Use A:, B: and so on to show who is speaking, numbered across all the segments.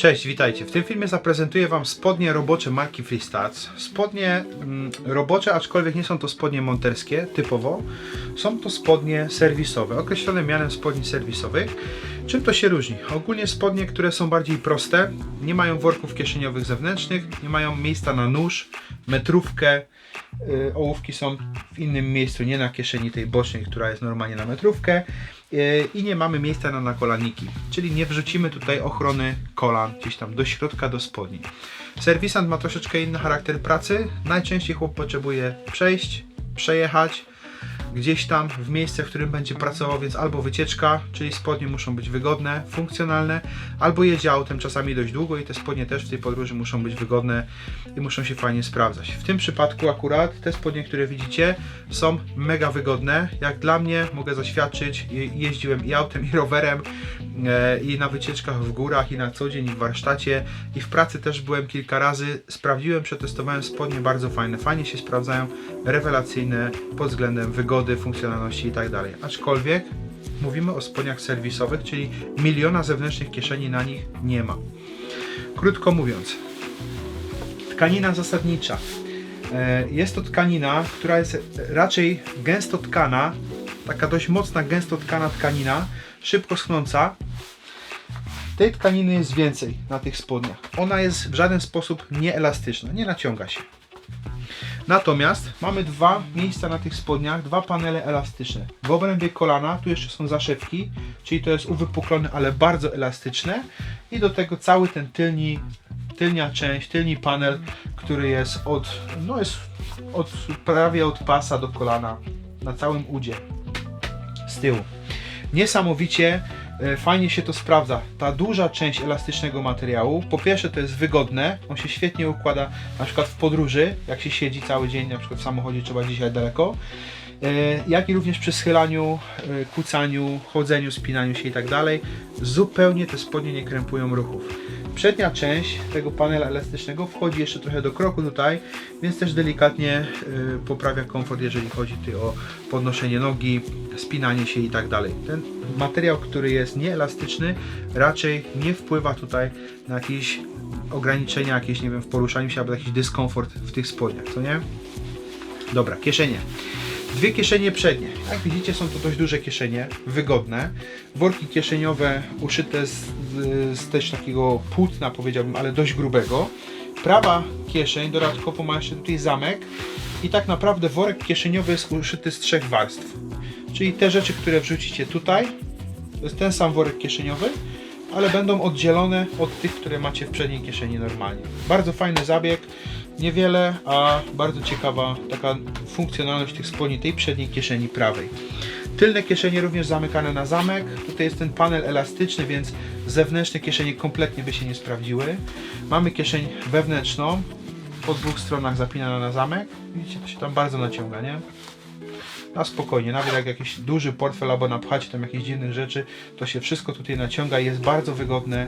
A: Cześć, witajcie. W tym filmie zaprezentuję Wam spodnie robocze marki Freestarts. Spodnie mm, robocze, aczkolwiek nie są to spodnie monterskie typowo. Są to spodnie serwisowe, określone mianem spodni serwisowych. Czym to się różni? Ogólnie spodnie, które są bardziej proste, nie mają worków kieszeniowych zewnętrznych, nie mają miejsca na nóż, metrówkę. Yy, ołówki są w innym miejscu, nie na kieszeni tej bocznej, która jest normalnie na metrówkę. Yy, I nie mamy miejsca na nakolaniki, czyli nie wrzucimy tutaj ochrony kolan gdzieś tam do środka, do spodni. Serwisant ma troszeczkę inny charakter pracy. Najczęściej chłop potrzebuje przejść, przejechać gdzieś tam w miejsce, w którym będzie pracował, więc albo wycieczka, czyli spodnie muszą być wygodne, funkcjonalne, albo jedzie autem czasami dość długo i te spodnie też w tej podróży muszą być wygodne i muszą się fajnie sprawdzać. W tym przypadku akurat te spodnie, które widzicie, są mega wygodne. Jak dla mnie mogę zaświadczyć, je- jeździłem i autem, i rowerem, e, i na wycieczkach w górach, i na co dzień, i w warsztacie, i w pracy też byłem kilka razy. Sprawdziłem, przetestowałem spodnie bardzo fajne, fajnie się sprawdzają, rewelacyjne pod względem wygody, funkcjonalności i tak dalej. Aczkolwiek mówimy o spodniach serwisowych, czyli miliona zewnętrznych kieszeni na nich nie ma. Krótko mówiąc, tkanina zasadnicza. E, Jest to tkanina, która jest raczej gęsto tkana, taka dość mocna, gęsto tkana tkanina, szybko schnąca. Tej tkaniny jest więcej na tych spodniach. Ona jest w żaden sposób nieelastyczna, nie naciąga się. Natomiast mamy dwa miejsca na tych spodniach, dwa panele elastyczne. W obrębie kolana, tu jeszcze są zaszewki, czyli to jest uwypuklone, ale bardzo elastyczne. I do tego cały ten tylni, tylnia część, tylni panel, który jest od, no jest od, prawie od pasa do kolana, na całym udzie, z tyłu. Niesamowicie fajnie się to sprawdza. Ta duża część elastycznego materiału, po pierwsze to jest wygodne, on się świetnie układa na przykład w podróży, jak się siedzi cały dzień, na przykład w samochodzie trzeba dzisiaj daleko, e, jak i również przy schylaniu, e, kucaniu, chodzeniu, spinaniu się i tak dalej. Zupełnie te spodnie nie krępują ruchów. Przednia część tego panela elastycznego wchodzi jeszcze trochę do kroku tutaj, więc też delikatnie y, poprawia komfort, jeżeli chodzi tutaj o podnoszenie nogi, spinanie się i tak dalej. Ten materiał, który jest nieelastyczny, raczej nie wpływa tutaj na jakieś ograniczenia, jakieś, nie wiem, w poruszaniu się albo jakiś dyskomfort w tych spodniach, co nie? Dobra, kieszenie. Dwie kieszenie przednie. Jak widzicie, są to dość duże kieszenie, wygodne. Worki kieszeniowe uszyte z, z też takiego płótna, powiedziałbym, ale dość grubego. Prawa kieszeń dodatkowo ma jeszcze tutaj zamek i tak naprawdę worek kieszeniowy jest uszyty z trzech warstw. Czyli te rzeczy, które wrzucicie tutaj, to jest ten sam worek kieszeniowy, ale będą oddzielone od tych, które macie w przedniej kieszeni normalnie. Bardzo fajny zabieg, niewiele, a bardzo ciekawa taka funkcjonalność tych spodni tej przedniej kieszeni prawej. Tylne kieszenie również zamykane na zamek. Tutaj jest ten panel elastyczny, więc zewnętrzne kieszenie kompletnie by się nie sprawdziły. Mamy kieszeń wewnętrzną, po dwóch stronach zapinana na zamek. Widzicie, to się tam bardzo naciąga, nie? na spokojnie, nawet jak jakiś duży portfel albo napchacie tam jakieś dziwnych rzeczy, to się wszystko tutaj naciąga i jest bardzo wygodne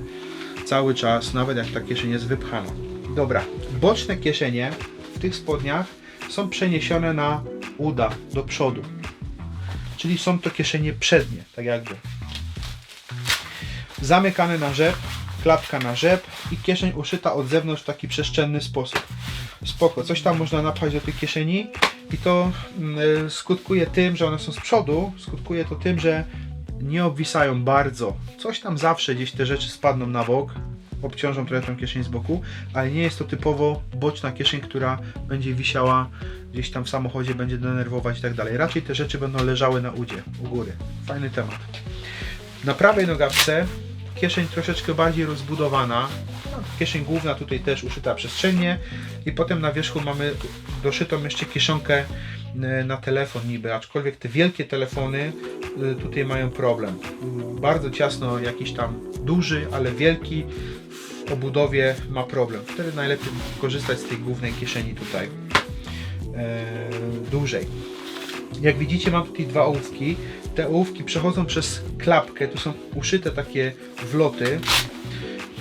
A: cały czas, nawet jak ta kieszeń jest wypchana. Dobra, boczne kieszenie w tych spodniach są przeniesione na uda do przodu, czyli są to kieszenie przednie, tak jakby. Zamykane na rzep, klapka na rzep i kieszeń uszyta od zewnątrz w taki przestrzenny sposób. Spoko, coś tam można napchać do tej kieszeni i to mm, skutkuje tym, że one są z przodu, skutkuje to tym, że nie obwisają bardzo. Coś tam zawsze gdzieś te rzeczy spadną na bok, obciążą trochę tą kieszeń z boku, ale nie jest to typowo boczna kieszeń, która będzie wisiała gdzieś tam w samochodzie, będzie denerwować i tak dalej. Raczej te rzeczy będą leżały na udzie, u góry. Fajny temat. Na prawej nogawce kieszeń troszeczkę bardziej rozbudowana. No, Kieszeń główna tutaj też uszyta przestrzennie i potem na wierzchu mamy doszytą jeszcze kieszonkę e, na telefon niby, aczkolwiek te wielkie telefony e, tutaj mają problem. Bardzo ciasno jakiś tam duży, ale wielki obudowie ma problem. Wtedy najlepiej korzystać z tej głównej kieszeni tutaj e, dłużej. Jak widzicie mam tutaj dwa ołówki. Te ołówki przechodzą przez klapkę, tu są uszyte takie wloty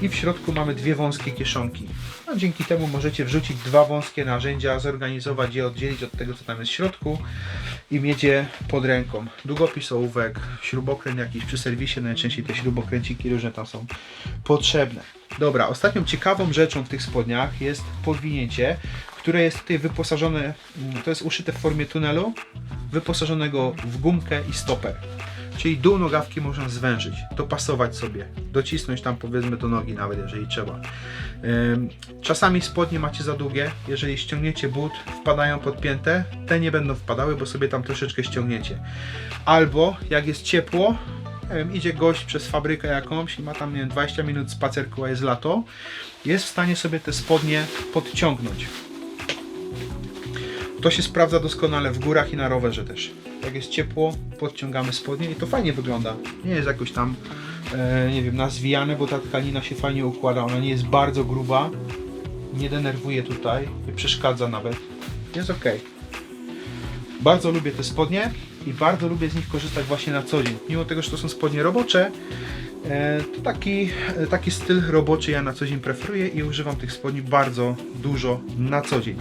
A: i w środku mamy dwie wąskie kieszonki. No, dzięki temu możecie wrzucić dwa wąskie narzędzia, zorganizować je, oddzielić od tego co tam jest w środku i mieć je pod ręką. Długopis, ołówek, śrubokręt jakiś przy serwisie, najczęściej te śrubokręciki różne tam są potrzebne. Dobra, ostatnią ciekawą rzeczą w tych spodniach jest podwinięcie, które jest tutaj wyposażone, mm, to jest uszyte w formie tunelu, wyposażonego w gumkę i stoper. Czyli dół nogawki można zwężyć, dopasować sobie, docisnąć tam powiedzmy do nogi nawet, jeżeli trzeba. Czasami spodnie macie za długie, jeżeli ściągniecie but, wpadają podpięte, te nie będą wpadały, bo sobie tam troszeczkę ściągniecie. Albo jak jest ciepło, wiem, idzie gość przez fabrykę jakąś i ma tam nie wiem, 20 minut spacerku, a jest lato, jest w stanie sobie te spodnie podciągnąć. To się sprawdza doskonale w górach i na rowerze też. Jak jest ciepło, podciągamy spodnie i to fajnie wygląda. Nie jest jakoś tam, e, nie wiem, nazwijane, bo ta tkanina się fajnie układa. Ona nie jest bardzo gruba, nie denerwuje tutaj, nie przeszkadza nawet. Jest ok. Bardzo lubię te spodnie i bardzo lubię z nich korzystać właśnie na co dzień. Mimo tego, że to są spodnie robocze, e, to taki, e, taki styl roboczy ja na co dzień preferuję i używam tych spodni bardzo dużo na co dzień.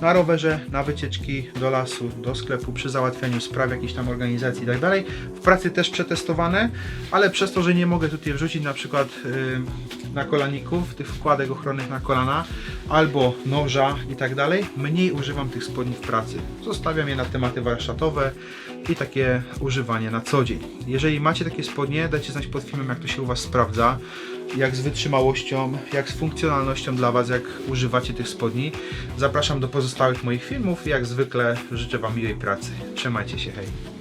A: Na rowerze, na wycieczki do lasu, do sklepu, przy załatwianiu spraw jakiejś tam organizacji i tak dalej. W pracy też przetestowane, ale przez to, że nie mogę tutaj wrzucić na przykład y, nakolaników, tych wkładek ochronnych na kolana, albo noża i tak dalej, mniej używam tych spodni w pracy. Zostawiam je na tematy warsztatowe i takie używanie na co dzień. Jeżeli macie takie spodnie, dajcie znać pod filmem, jak to się u Was sprawdza, jak z wytrzymałością, jak z funkcjonalnością dla Was, jak używacie tych spodni. Zapraszam do pozostałych moich filmów jak zwykle życzę Wam miłej pracy. Trzymajcie się, hej!